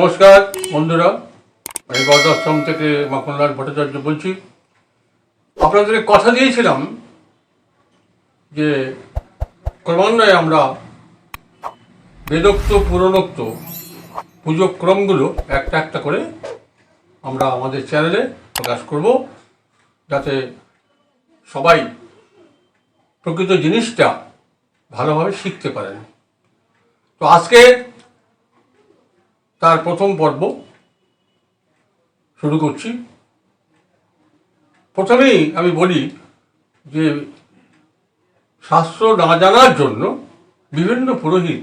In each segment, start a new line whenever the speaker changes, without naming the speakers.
নমস্কার, বন্ধুরা। আমি বরদাশ্রম থেকে মাখনলাল ভট্টাচার্য বলছি। আপনাদের কথা দিয়েছিলাম যে ক্রমান্বয়ে আমরা বেদোক্ত, পুরনোক্ত পুজো ক্রমগুলো একটা একটা করে আমরা আমাদের চ্যানেলে প্রকাশ করব, যাতে সবাই প্রকৃত জিনিসটা ভালোভাবে শিখতে পারেন। তো আজকে তার প্রথম পর্ব শুরু করছি। প্রথমেই আমি বলি যে শাস্ত্র না জানার জন্য বিভিন্ন পুরোহিত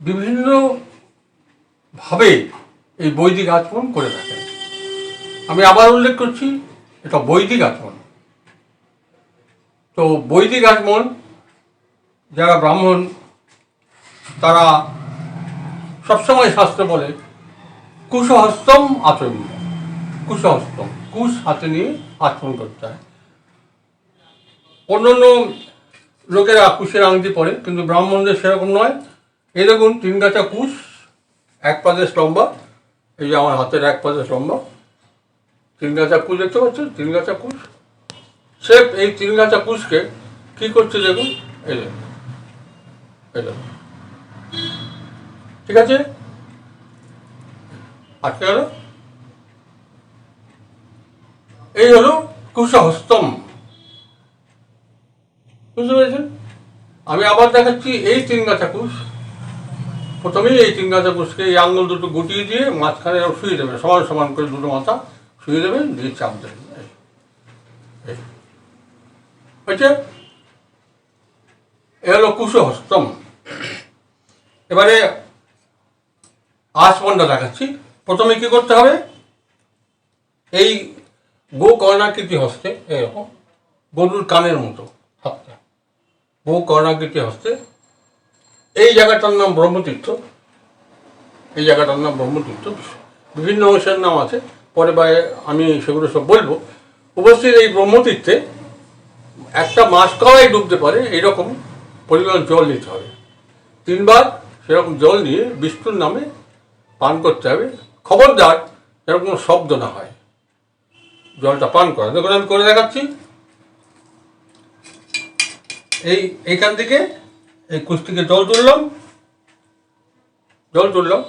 বিভিন্নভাবে এই বৈদিক আচরণ করে থাকেন। আমি আবার উল্লেখ করছি, এটা বৈদিক আচরণ। তো বৈদিক আচরণ, যারা ব্রাহ্মণ, তারা সবসময় শাস্ত্র বলে, কুশহস্তম আচরণ কুশহস্তম, কুশ হাতে নিয়ে আচরণ করতে হয়। অন্যান্য লোকেরা কুশের আংটি পরে, কিন্তু ব্রাহ্মণদের সেরকম নয়। এই দেখুন, তিন গাছা কুশ, এক পাদেশ লম্বা এই যে আমার হাতের এক পাদেশ লম্বা তিন গাছা কুশ দেখতে পাচ্ছেন তিন গাছা কুশ। সে এই তিন গাছা কুশকে কী করছে দেখুন? এই দেখুন এই দেখুন। ঠিক আছে? আটকে গেল? এই হলো কুশহস্তম বুঝতে পেরেছেন? আমি আবার দেখাচ্ছি এই তিন গাছা কুশ প্রথমেই এই তিন গাছা কুশকে এই আঙুল দুটো গুটিয়ে দিয়ে মাঝখানে শুয়ে দেবেন সমান সমান করে দুটো মাথা শুয়ে দেবেন দিয়ে চাপ দেবেন। হয়েছে? এ হলো কুশহস্তম এবারে আসমানটা দেখাচ্ছি। প্রথমে কি করতে হবে? এই গো কর্ণাকৃতি হস্তে এরকম গরুর কানের মতো হাতটা। গো কর্ণাকৃতি হস্তে। এই জায়গাটার নাম ব্রহ্মতীর্থ। এই জায়গাটার নাম ব্রহ্মতীর্থ বিভিন্ন অংশের নাম আছে। পরে বা আমি সেগুলো সব বলব। উপস্থিত এই ব্রহ্মতীর্থে একটা মাস কাওয়াই ডুবতে পারে, এইরকম পরিমাণ জল নিতে হবে। তিনবার সেরকম জল নিয়ে বিষ্ণুর নামে পান করতে হবে। খবরদার এরকম কোনো শব্দ না হয়। জলটা পান করা। দেখুন, আমি করে দেখাচ্ছি। এই, এইখান থেকে এই কুচ থেকে জল তুললাম। জল তুললাম।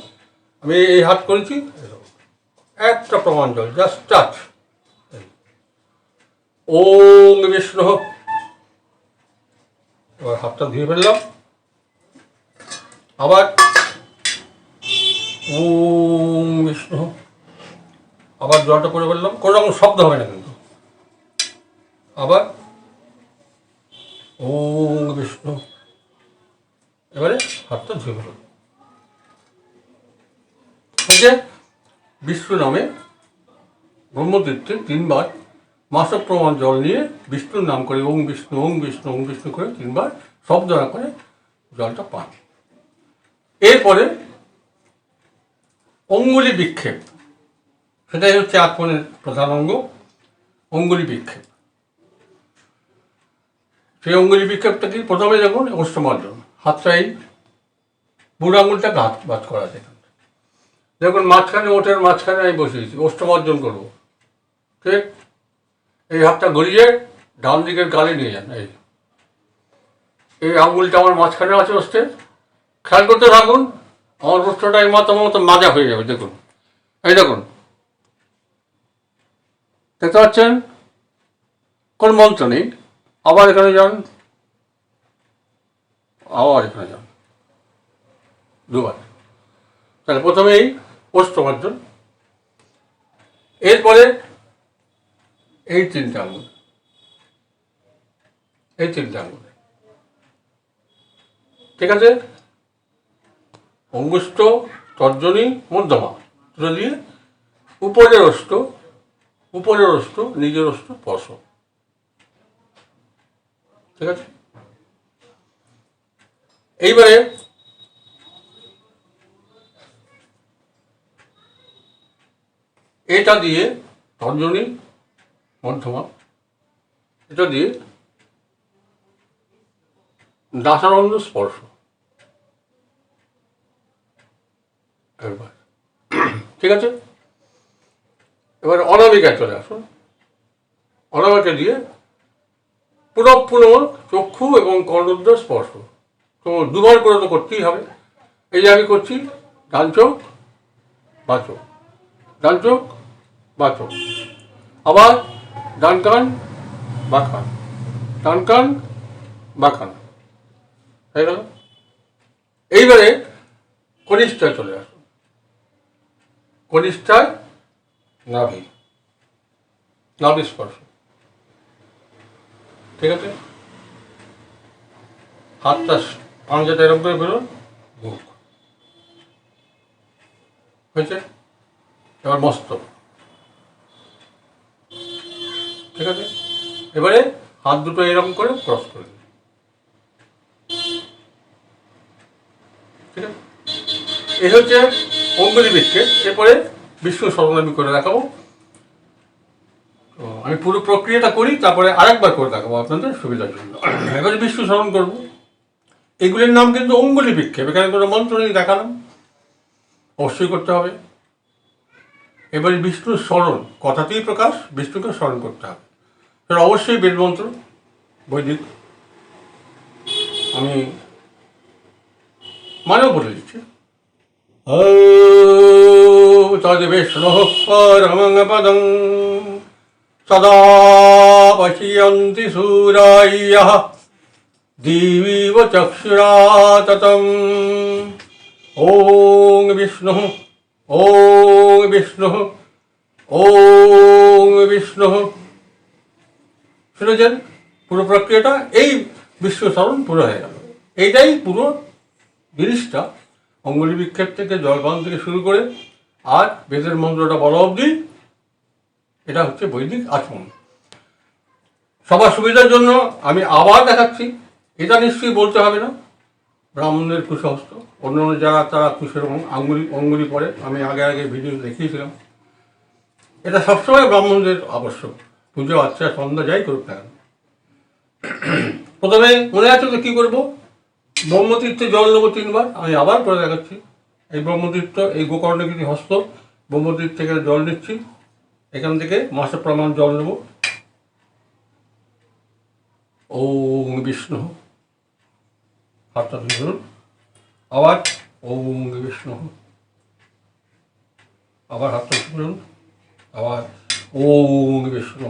আমি এই হাত করেছি। একটা প্রমাণ জল জাস্ট টাচ ওম বিষ্ণু। এবার হাতটা ধুয়ে ফেললাম। আবার ওম বিষ্ণু। আবার জলটা করে বললাম কোনো রকম শব্দ হবে না কিন্তু। আবার ওম বিষ্ণু। এবারে হাতটা ধুয়ে এই যে বিষ্ণু নামে ব্রহ্মতীর্থে তিনবার মাসক প্রমাণ জল নিয়ে বিষ্ণুর নাম করে ওং বিষ্ণু ওং বিষ্ণু ওং বিষ্ণু করে তিনবার শব্দ না করে জলটা পান। এরপরে অঙ্গুলি বিক্ষেপ। সেটাই হচ্ছে আত্মনের প্রধান অঙ্গ, অঙ্গুলি বিক্ষেপ। সেই অঙ্গুলি বিক্ষেপটা কি? প্রথমে দেখুন, অষ্টমার্জন হাতটা এই বুড়ো আঙুলটাকে হাত বাদ করা এখানটা। দেখুন, মাঝখানে ওঠের মাঝখানে আমি বসিয়েছি অষ্টমার্জন করব। ঠিক? এই হাতটা গড়িয়ে ডান দিকের গালে নিয়ে যান, এই। এই আঙুলটা আমার মাঝখানে আছে অস্তে খেয়াল করতে থাকুন আমার রুষ্টটা এই মতো মতো মাজা হয়ে যাবে, দেখুন। এই দেখুন। দেখতে পাচ্ছেন? কোন মন্ত্র নেই? আবার এখানে যান। আবার এখানে যান। দুবার। তাহলে প্রথমেই অষ্টমার্জন এরপরে এই তিনটা আঙুল। এই তিনটা আঙুল। ঠিক আছে? অঙ্গুষ্ঠ, তর্জনী, মধ্যমা। দুটো দিয়ে উপরের অষ্ট উপরের অষ্ট, নিজের অষ্ট পশ ঠিক আছে? এইবারে এটা দিয়ে তর্জনী, মধ্যমা, এটা দিয়ে দাসানন্দ স্পর্শ। ঠিক আছে? এবার অনামিকায় চলে আসুন। অনামিকা দিয়ে পুরো পুরো চক্ষু এবং কর্ণদ্র স্পর্শ। তো দুবার করে তো করতেই হবে। এই যে আমি করছি, ডান চোখ, বা চোখ। ডান চোখ, বা চোখ। আবার ডান কান, বা কান। ডান কান, বা গেল? এইবারে কনিষ্ঠায় চলে আসুন। কনিষ্ঠায় নাভি নাভি স্পর্শ। ঠিক আছে? হাতটা পাঞ্জাটা এরকম করে বেরোন, মুখ। হয়েছে? এবার মস্তক ঠিক আছে? এবারে হাত দুটো এরকম করে ক্রস করে দিন। ঠিক আছে? এই হচ্ছে অঙ্গুলি বিক্ষেপ এরপরে বিষ্ণু সর্বনামী করে দেখাবো। আমি পুরো প্রক্রিয়াটা করি, তারপরে আরেকবার করে দেখাবো আপনাদের সুবিধার জন্য। এবারে বিষ্ণু স্মরণ করব, এগুলির নাম কিন্তু অঙ্গুলি বিক্ষেপ এখানে কোনো মন্ত্র নেই, দেখালাম। অবশ্যই করতে হবে। এবারে বিষ্ণুর স্মরণ, কথাতেই প্রকাশ, বিষ্ণুকে স্মরণ করতে হবে। এবার অবশ্যই বেদমন্ত্র বৈদিক। আমি মানেও বলে দিচ্ছি। তদ্বিষ্ণু পরমং পদং সদা পশ্যন্তি সূরায় দিবিব চক্ষুরা ততম ওং বিষ্ণু ওং বিষ্ণু ওং বিষ্ণু শুনেছেন পুরো প্রক্রিয়াটা এই বিশ্ব স্মরণ পুরো হয়ে গেল এইটাই পুরো জিনিসটা অঙ্গুলি বিক্ষেপ থেকে জলপান থেকে শুরু করে আর বেদের মন্ত্রটা বলা অবধি, এটা হচ্ছে বৈদিক আচমন সবার সুবিধার জন্য আমি আবার দেখাচ্ছি, এটা নিশ্চয়ই বলতে হবে না। ব্রাহ্মণের কুশহস্ত অন্য অন্য যারা তারা কুশের আঙ্গুলি, অঙ্গুলি পরে আমি আগে আগে ভিডিও দেখিয়েছিলাম। এটা সবসময় ব্রাহ্মণদের আবশ্যক। পুজো আচ্ছা সন্ধ্যা, যাই করুক না প্রথমে মনে আছে তো কী করব? ব্রহ্মতীর্থে জল নেব তিনবার, আমি আবার করে দেখাচ্ছি। এই ব্রহ্মতীর্থ, এই গোকর্ণগিরি হস্ত, ব্রহ্মতীর্থ থেকে জল নিচ্ছি। এখান থেকে মাসে প্রমাণ জল নেব। ওম বিষ্ণু। হাতটা ধরুন। আবার ওম বিষ্ণু। আবার হাতটা ধরুন। আবার ওম বিষ্ণু।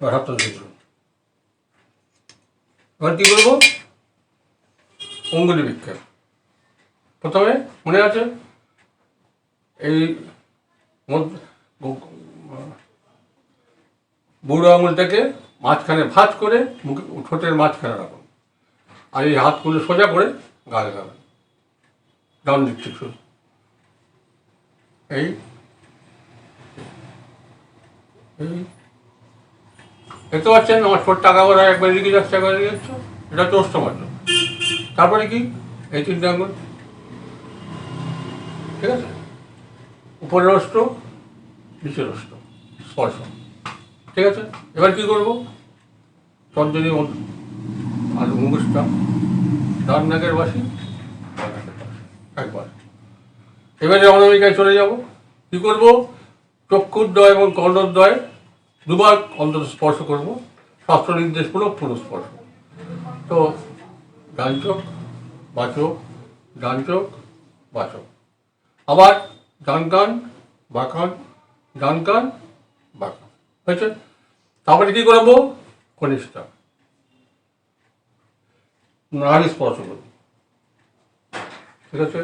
এবার হাতটা ধরুন। এবার কী করব? অঙ্গুলি বিক্ষেপ প্রথমে মনে আছে? এই বুড়ো আঙুলটাকে মাঝখানে ভাঁজ করে মুখে, ঠোঁটের মাঝখানে রাখুন। আর এই হাতগুলো সোজা করে গালে গাবেন ডান দিক এই। এই। দেখতে পাচ্ছেন, আমার ছোট টাকা করে একবার এদিকে যাচ্ছে, একবার এদিকে যাচ্ছে। এটা হচ্ছে অষ্টমার্য তারপরে কি? এই তিনটে আঙুল ঠিক আছে? উপরের অষ্ট, নিচের অষ্ট। স্পর্শ। ঠিক আছে? এবার কি করব? তর্জনী আর মুখোশটা ডান নাকের বাসি। একবার। এবারে অনামিকায় চলে যাব। কি করব? চক্ষুদ্বয় এবং কর্ণোদ্বয় দুবার অন্তত স্পর্শ করব। শাস্ত্র নির্দেশ পুরো পুরো স্পর্শ। তো ডান চোখ বাচক ডান চোখ বাচক। আবার ডান কান বা কান ডান কান বা কান হয়েছে? তারপরে কী করব? কনিষ্ঠা। নাড়ি স্পর্শ করব। ঠিক আছে?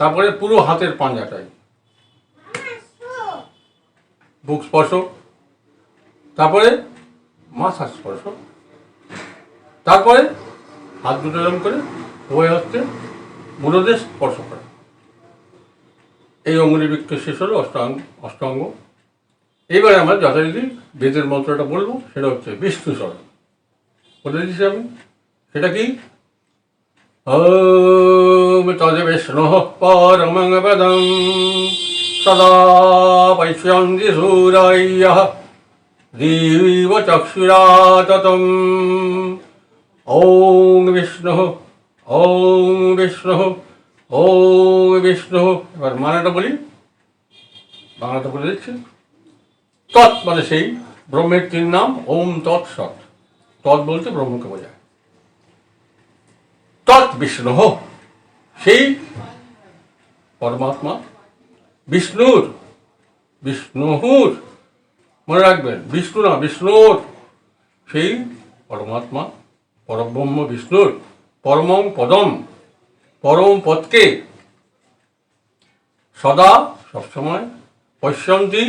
তারপরে পুরো হাতের পাঞ্জাটাই। বুক স্পর্শ। তারপরে মাথা স্পর্শ তারপরে হাত দুটো এরকম করে উভয় হচ্ছে মূলদেশ স্পর্শ করা। এই অঙ্গুলি বৃক্ষ শেষ হলো, অষ্টাঙ্গ অষ্টাঙ্গ। এইবারে আমরা যথারীতি বেদের মন্ত্রটা বলব, সেটা হচ্ছে বিষ্ণু স্মরণ বলে দিচ্ছি আমি, সেটা কি? সদা পশ্যন্তি সূরায় চক্ষুরা ততম ওং বিষ্ণু ওং বিষ্ণু ও বিষ্ণু এবার মানাটা বলি। বাংলাটা বলে দিচ্ছি। তৎ মানে সেই ব্রহ্মের তিন নাম, ওম তৎ সৎ। তৎ বলতে ব্রহ্মকে বোঝায়। তৎ বিষ্ণু। সেই পরমাত্মা বিষ্ণুর বিষ্ণুর। মনে রাখবেন, বিষ্ণু না, বিষ্ণুর। সেই পরমাত্মা, পরব্রহ্ম, বিষ্ণুর। পরমং পদম, পরম পদকে। সদা সবসময় পশ্যন্তি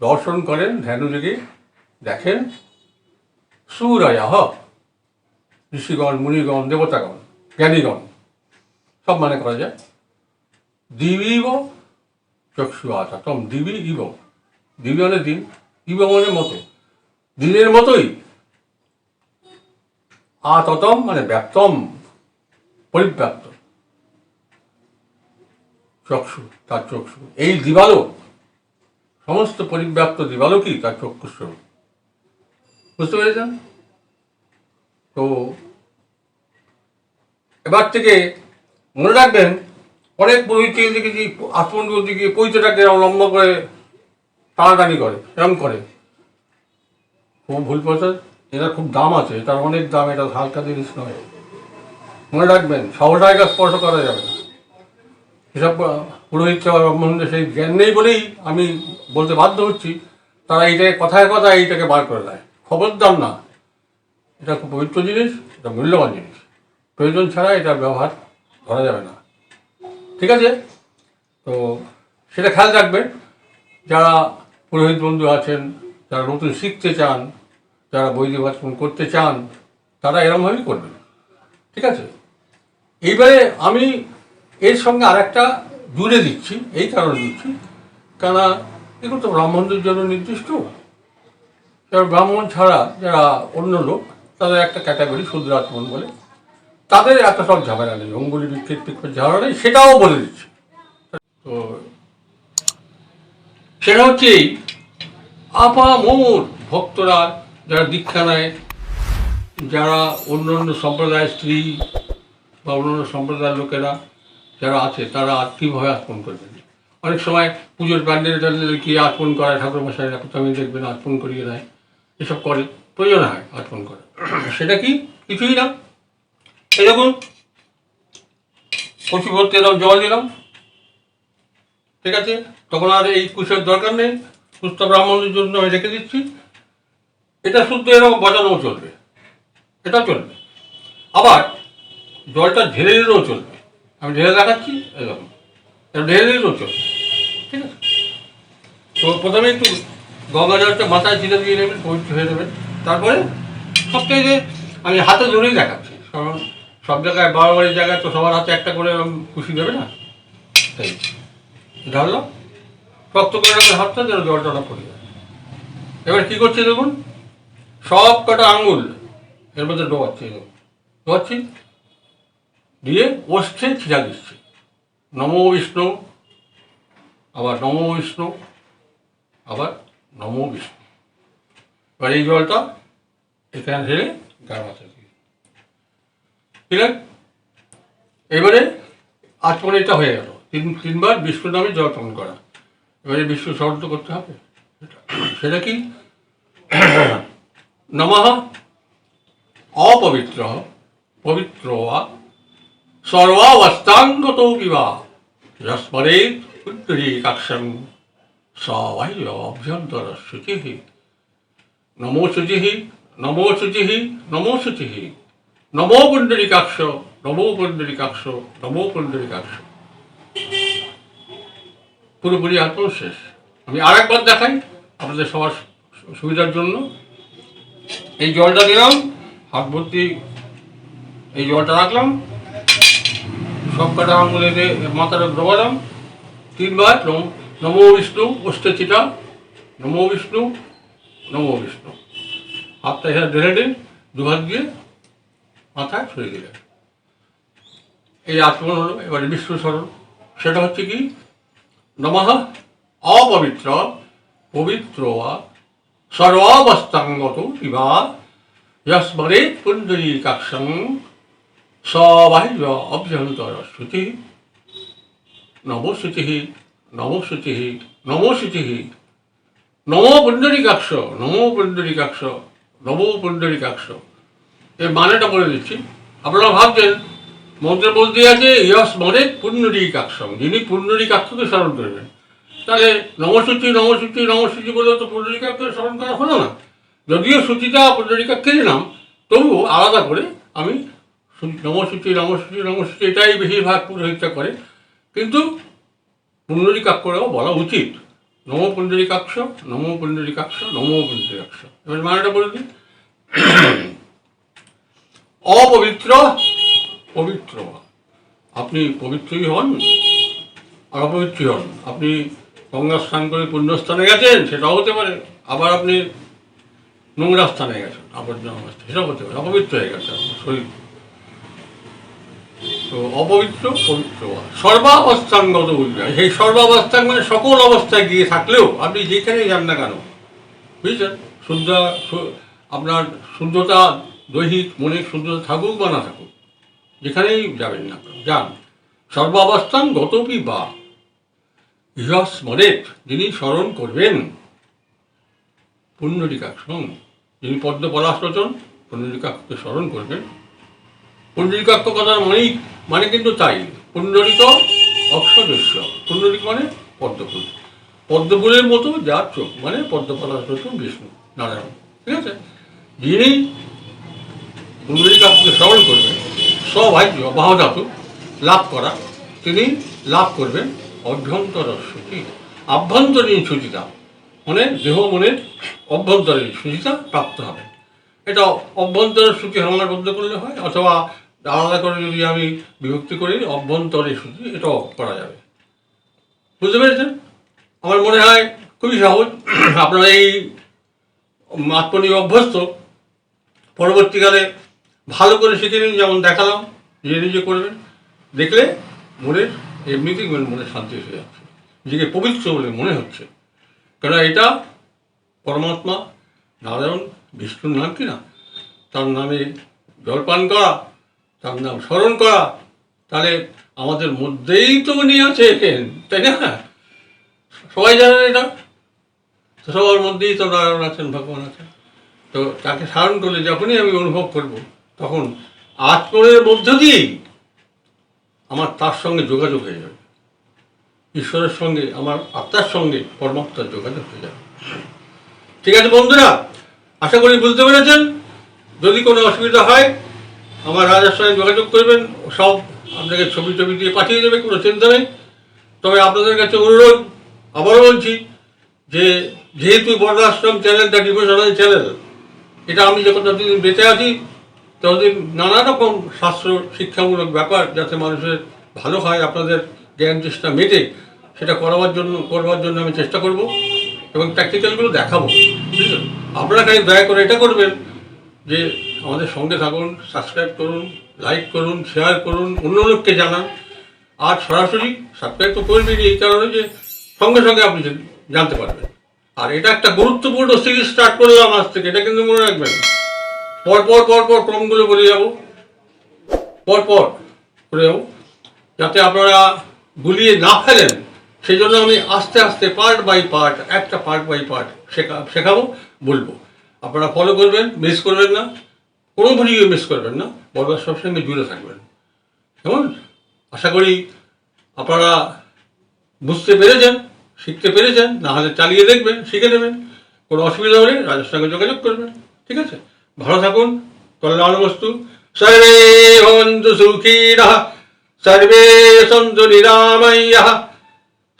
দর্শন করেন, ধ্যানযোগে দেখেন সুরায় ঋষিগণ, মুনিগণ, দেবতাগণ, জ্ঞানীগণ, সব মানে করা যায়। দিবি দিবিব চক্ষু আচাতম, দিবি ইব। দিবি মানে দিন। ইব মানে মতো, দিনের মতোই। আততম মানে ব্যাপ্তম, পরিব্যাপ্ত। চক্ষু, তার চক্ষু। এই দিবালোক সমস্ত পরিব্যাপ্ত দিবালোকই তার চক্ষুস্বরূপ বুঝতে পেরেছেন? তো, এবার থেকে মনে রাখবেন, অনেক পুরোহিতকে দেখেছি আত্মন দিকে পৈতটাকে লম্বা করে টানাটানি করে এরকম করে। খুব ভুল পথে এটা খুব দাম আছে, এটার অনেক দাম, এটা হালকা জিনিস নয়। মনে রাখবেন সহসায়িকা স্পর্শ করা যাবে না। এসব পুরোহিত সেবা ব্রহ্মাণ্ডে সেই জ্ঞান নেই বলেই আমি বলতে বাধ্য হচ্ছি। তারা এইটাকে কথায় কথায় এইটাকে বার করে দেয়। খবর দাম না। এটা খুব পবিত্র জিনিস, এটা মূল্যবান জিনিস। প্রয়োজন ছাড়া এটার ব্যবহার করা যাবে না। ঠিক আছে? তো সেটা খেয়াল রাখবেন। যারা পুরোহিত বন্ধু আছেন, যারা নতুন শিখতে চান, যারা বৈদিক আচরণ করতে চান, তারা এরমভাবেই করবেন। ঠিক আছে? এইবারে আমি এর সঙ্গে আরেকটা জুড়ে দিচ্ছি, এই কারণে দিচ্ছি, কেননা এগুলো তো ব্রাহ্মণদের জন্য নির্দিষ্ট। এবার ব্রাহ্মণ ছাড়া যারা অন্য লোক, তাদের একটা ক্যাটাগরি শুদ্রাত্মন বলে। তাদের এত সব ঝামেলা নেই, অঙ্গুলি বিক্ষেপ টিক্ষেপ ঝামেলা নেই, সেটাও বলে দিচ্ছি। তো সেটা হচ্ছে এই আপা মোর ভক্তরা যারা দীক্ষা নেয় যারা অন্য অন্য সম্প্রদায়ের স্ত্রী বা অন্যান্য সম্প্রদায়ের লোকেরা যারা আছে, তারা কীভাবে আত্মন করবেন অনেক সময় পুজোর প্যান্ডেল ট্যান্ডেল কি আত্মন করায় ঠাকুর মশাই দেখবেন আত্মন করিয়ে দেয়। এসব করে, প্রয়োজন হয় আত্মন করা। সেটা কি? কিছুই না। এই দেখুন কচি ভর্তি এরকম জল দিলাম। ঠিক আছে? তখন আর এই কুশের দরকার নেই। সুস্থ ব্রাহ্মণের জন্য আমি রেখে দিচ্ছি। এটা শুদ্ধ এরকম বজানোও চলবে। এটা চলবে। আবার জলটা ঢেলে দিলেও চলবে। আমি ঢেলে দেখাচ্ছি, এরকম। এটা ঢেলে দিলেও চলবে। ঠিক আছে? তো প্রথমে একটু গঙ্গা জলটা মাথায় ছিটে দিয়ে নেবেন, পবিত্র হয়ে নেবেন তারপরে সবথেকে আমি হাতে ধরেই দেখাচ্ছি। কারণ সব জায়গায় বাড়াবাড়ির জায়গায় তো সবার হাতে একটা করে খুশি দেবে না? তাই। ধরলাম শক্ত করে রাখবেন হাতটা যেন জলটা না পড়ে যায়। এবার কী করছি দেখুন? সব কটা আঙুল এর মধ্যে ডোবাচ্ছি দেখুন ডোবাচ্ছি? দিয়ে ওষ্ঠে ছিটা দিচ্ছি। নমো বিষ্ণু, আবার নমো বিষ্ণু, আবার নমো বিষ্ণু। এবার এই জলটা এখানে ঢেলে দিই ঠিক আছে এবারে আচমনিটা হয়ে গেল। তিন তিনবার বিষ্ণু নামে জল পান করা। এবারে বিষ্ণু স্মরণ তো করতে হবে। সেটা কি? নমঃ অপবিত্র, পবিত্র সর্বাবস্থাঙ্গত বিবা যস্মরে পুত্রীকাক্ষং সবাই অভ্যন্তর শুচি। নমো শুচি নমো শুচি নমো শুচি। নমো পুণ্ডরিকাক্ষ নমো পুণ্ডরিকাক্ষ নমো পুণ্ডরিকাক্ষ। পুরোপুরি আত্মশেষ আমি আরেকবার দেখাই আপনাদের সবার সুবিধার জন্য। এই জলটা দিলাম, হাত ভর্তি এই জলটা রাখলাম। সব কটা আঙুলে মাথাটা ডোবালাম তিনবার, নম- বিষ্ণু, অষ্টে চিটা নমো বিষ্ণু নমো বিষ্ণু। হাতটা এখানে ঢেলে দিন দু হাত দিয়ে মাথায় ছড়িয়ে দিলেন। এই আচরণ হলো, এবারে বিষ্ণু স্মরণ। সেটা হচ্ছে কি? নমঃ অপবিত্র পবিত্র বা সর্বাবস্থাঙ্গত বিবা যস্মরে পুণ্ডরীকাক্ষং সবাহ্য অভ্যন্তর শ্রুতি নমশুচি নমশুচি নমশুচি নমো পুণ্ডরিকাক্ষ নমো পুণ্ডরিকাক্ষ নমো পুণ্ডরিকাক্ষ এর মানেটা বলে দিচ্ছি। আপনারা ভাবছেন মন্ত্রে বলতে আছে ইয়স মনে পুণ্ডরিকাক্ষম যিনি পুণ্ডরিকাক্ষকে স্মরণ করবেন। তাহলে নমসূচি নমসূচি নমসূচি বলে তো পুণ্ডরিকাক্ষকে স্মরণ করা হলো না। যদিও সূচিটা পুণ্ডরিকাক্ষেরই নাম তবুও আলাদা করে আমি নমসূচি নমসূচি নমসূচি এটাই বেশিরভাগ পুরোহিতটা করে। কিন্তু পুণ্ডরিকাক্ষরেও বলা উচিত। নম পুণ্ডরিকাক্ষ নম পুণ্ডরিকাক্ষ নম পুণ্ডরিকাক্ষ এবার মানেটা বলে দিই অপবিত্র পবিত্র। আপনি পবিত্রই হন আর অপবিত্রই হন। আপনি গঙ্গা স্নান করে পুণ্যস্থানে গেছেন, সেটাও হতে পারে। আবার আপনি নোংরা স্থানে গেছেন আবর্জনা অবস্থা সেটাও হতে পারে। অপবিত্র হয়ে গেছে আপনার শরীর। তো অপবিত্র, পবিত্র সর্বাবস্থানগত বুঝবে সেই সর্বাবস্থান মানে সকল অবস্থায় গিয়ে থাকলেও, আপনি যেখানে যান না কেন, বুঝছেন? শুদ্ধ আপনার শুদ্ধতা দৈহিক, মনের শুদ্ধতা থাকুক বা না থাকুক যেখানেই যাবেন না যান। সর্বাবস্থান গতপি বা। ইহস মরেত যিনি স্মরণ করবেন। পুণ্ডরিকাক্ষম যিনি পদ্ম পলাশ রচন পুণ্ডরিকাক্ষকে স্মরণ করবেন। পুণ্ডরিকাক্ষ কথার মানেই মানে কিন্তু তাই পুণ্ডরিক অক্ষদস্য পুণ্ডরিক মানে পদ্মফুল। পদ্মফুলের মতো যার চোখ মানে পদ্মপলাশ রচন বিষ্ণু, নারায়ণ। ঠিক আছে? যিনি পুণ্ডরিকাক্ষকে স্মরণ করবেন সবাহ্য বাহধাতু লাভ করা। তিনি লাভ করবেন অভ্যন্তর সূচি। আভ্যন্তরীণ সূচিতা মানে দেহ মনের অভ্যন্তরীণ সূচিতা প্রাপ্ত হবে। এটা অভ্যন্তরের সূচি বন্ধ করলে হয়, অথবা আলাদা করে যদি আমি বিভক্তি করি, অভ্যন্তরের সূচি এটাও করা যাবে। বুঝতে পেরেছেন? আমার মনে হয় খুবই সহজ। আপনারা এই আত্মনিয়োগ অভ্যস্ত, পরবর্তীকালে ভালো করে শিখে নিন যেমন দেখালাম, নিজে নিজে করবেন, দেখলে মনের এমনিতেই মনে শান্তি এসে যাচ্ছে। নিজেকে পবিত্র বলে মনে হচ্ছে। কারণ এটা পরমাত্মা, নারায়ণ, বিষ্ণুর নাম কি না? তার নামে জলপান করা, তার নাম স্মরণ করা। তাহলে আমাদের মধ্যেই তো উনি আছেন, তাই না? সবাই জানেন এটা? সবার মধ্যেই তো নারায়ণ আছেন, ভগবান আছেন। তো তাকে স্মরণ করলে যখনই আমি অনুভব করব তখন আত্মনের মধ্য দিয়েই আমার তার সঙ্গে যোগাযোগ হয়ে যাবে। ঈশ্বরের সঙ্গে, আমার আত্মার সঙ্গে পরমাত্মার যোগাযোগ হয়ে যাবে। ঠিক আছে বন্ধুরা, আশা করি বুঝতে পেরেছেন। যদি কোনো অসুবিধা হয়, আমার রাজার সঙ্গে যোগাযোগ করবেন। সব আপনাকে ছবি টবি দিয়ে পাঠিয়ে দেবে, কোনো চিন্তা নেই। তবে আপনাদের কাছে অনুরোধ, আবারও বলছি যে, যেহেতু বর্ণাশ্রম চ্যানেলটা ডিভোশনাল চ্যানেল, এটা আমি যখন যতদিন বেঁচে আছি ততদিন নানা রকম শাস্ত্র শিক্ষামূলক ব্যাপার যাতে মানুষের ভালো হয়, আপনাদের জ্ঞান চেষ্টা মেটে, সেটা করাবার জন্য, করবার জন্য আমি চেষ্টা করব এবং প্র্যাকটিক্যালগুলো দেখাবো। বুঝলেন? আপনারা খালি দয়া করে এটা করবেন যে আমাদের সঙ্গে থাকুন, সাবস্ক্রাইব করুন, লাইক করুন, শেয়ার করুন, অন্য লোককে জানান। আর সরাসরি সাবস্ক্রাইব তো করবেনই, এই কারণে যে সঙ্গে সঙ্গে আপনি জানতে পারবেন। আর এটা একটা গুরুত্বপূর্ণ সিরিজ স্টার্ট করলাম আজ থেকে, এটা কিন্তু মনে রাখবেন। পর পর পর পর ক্রমগুলো বলে যাব। পর পর করে যাব, যাতে আপনারা গুলিয়ে না ফেলেন। সেই জন্য আমি আস্তে আস্তে পার্ট বাই পার্ট একটা পার্ট বাই পার্ট শেখা, শেখাবো, বলব। আপনারা ফলো করবেন মিস করবেন না। কোনো ভিডিও মিস করবেন না। বরবার সঙ্গে জুড়ে থাকবেন। কেমন? আশা করি আপনারা বুঝতে পেরেছেন, শিখতে পেরেছেন, না হলে চালিয়ে দেখবেন, শিখে নেবেন। কোনো অসুবিধা হলে রাজার সঙ্গে যোগাযোগ করবেন। ঠিক আছে? ভালো থাকুন কল্যাণ বস্তু। সর্বে হন্তু সুখীরা সর্বে সন্তু নিরাময়্য,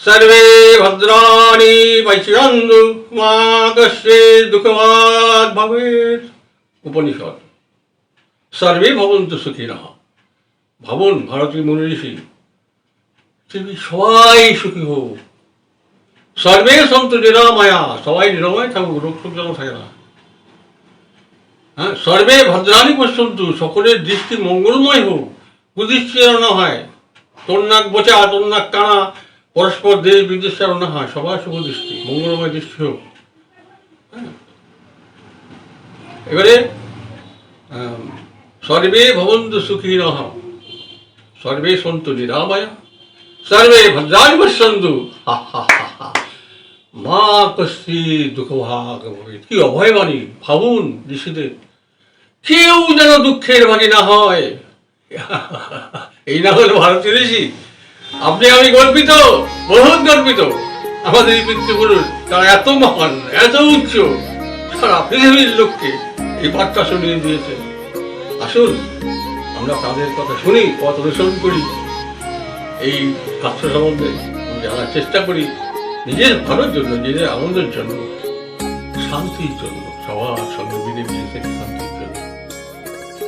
সর্বে ভদ্রাণি পশ্যন্তু মা কশ্যে দুঃখবাদ ভবেত উপনিষদ। সর্বে ভবন্তু সুখীরা ভাবুন ভারতীয় মুনি ঋষি তুমি সবাই সুখী হোক। সর্বে সন্ত নিরাময়া, সবাই নিরাময় থাকুক রোগ শোক যেন থাকে না। হ্যাঁ সর্বে ভদ্রানি পশ্যন্তু, সকলের দৃষ্টি মঙ্গলময় হোক কুদৃষ্টিরণ হয়। তোর নাক বোচা তোর নাক কানা পরস্পর দেশ বিদেশারণ হয়, সবার শুভ দৃষ্টি, মঙ্গলময় দৃষ্টি হোক। হ্যাঁ। এবারে সর্বে ভবন্ত সুখী রহ সর্বে সন্তু নিরাময়, সর্বে ভদ্রানি পশ্যন্তু, হা হা হা হা। মা দুঃখভাগ কি অভয়বাণী, ভাবুন ঋষিদের। কেউ যেন দুঃখের ভাগী না হয়। এই না হলো ভারতীয় চলেছি আপনি আমি গর্বিত, বহুত গর্বিত। আমাদের এই পিতৃপুরুষ তারা এত মহান, এত উচ্চ সারা পৃথিবীর লোককে এই বার্তা শুনিয়ে দিয়েছে আসুন, আমরা তাদের কথা শুনি, পথ অনুসরণ করি। এই কাষ্ঠ সম্বন্ধে জানার চেষ্টা করি, নিজের ভালোর জন্য, নিজের আনন্দের জন্য, শান্তির জন্য, সবার সঙ্গে মিলে মিশে জন্য